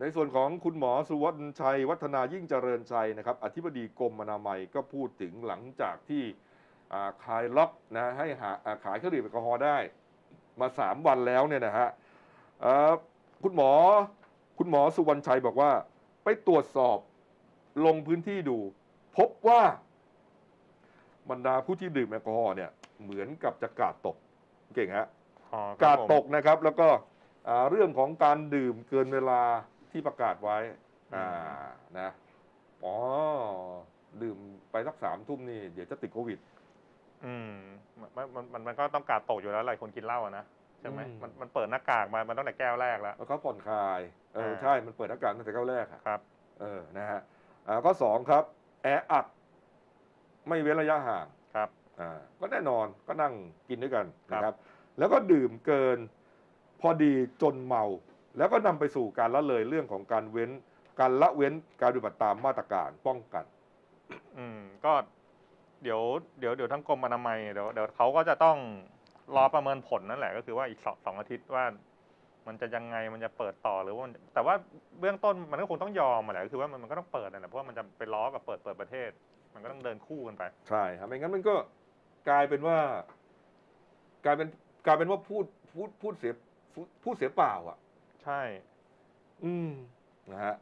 ในส่วนของคุณหมอสุวัฒนชัย วัฒนายิ่งเจริญชัยนะครับอธิบดีกรมอนามัยก็พูดถึงหลังจากที่อ่าคลายล็อกนะให้หาอ่าขายเครื่องดื่มแอลกอฮอล์ได้มาสามวันแล้วเนี่ยนะฮะเอ่อคุณหมอคุณหมอสุวรรณชัยบอกว่า ไปตรวจสอบลงพื้นที่ดู พบว่าบรรดาผู้ที่ดื่มแอลกอฮอล์เนี่ยเหมือนกับจะกาดตกเก่งฮะอ๋อคการับดผมตกนะครับ แล้วก็อ่าเรื่องของการดื่มเกินเวลา ที่ประกาศไว้ อ่านะอ๋อดื่มไปสักสามทุ่มนี่เดี๋ยวจะติดโควิด อืมมันมันมันมันก็ต้องการตกอยู่แล้วหลายคนกินเหล้าอะนะใช่ไหมอืม มันมันเปิดหน้ากากมามันตั้งแต่แก้วแรกแล้ว แล้วก็ผ่อนคลาย เออ อ่า ใช่ มันเปิดอากาศตั้งแต่ก้าวแรกอะครับ เออ นะฮะ อ่าข้อสองครับ แออัด ไม่เว้นระยะห่าง ครับ อ่า ก็แน่นอน ก็นั่งกินด้วยกันครับ นะครับ แล้วก็ดื่มเกิน พอดีจนเมา แล้วก็นำไปสู่การละเลยเรื่องของการเว้น การละเว้นการปฏิบัติตามมาตรการป้องกัน อืมก็เดี๋ยวเดี๋ยวเดี๋ยวทั้งกรมอนามัยเดี๋ยวเดี๋ยวเขาก็จะต้องรอประเมินผลนั่นแหละก็คือว่าอีกสองสองอาทิตย์ว่า มันจะยังไงมันจะเปิดต่อหรือว่ามันแต่ว่าเบื้องต้นมันก็คงต้องยอมมาแหละก็คือว่ามันมันก็ต้องเปิดนั่นแหละเพราะว่ามันจะไปล้อกับเปิดเปิดประเทศ มันก็ต้องเดินคู่กันไป ใช่ครับไม่งั้นมันก็กลายเป็นว่า กลายเป็นกลายเป็นว่าพูดพูดพูดเสียพูดพูดเสียเปล่าอะ ใช่ อืมนะฮะ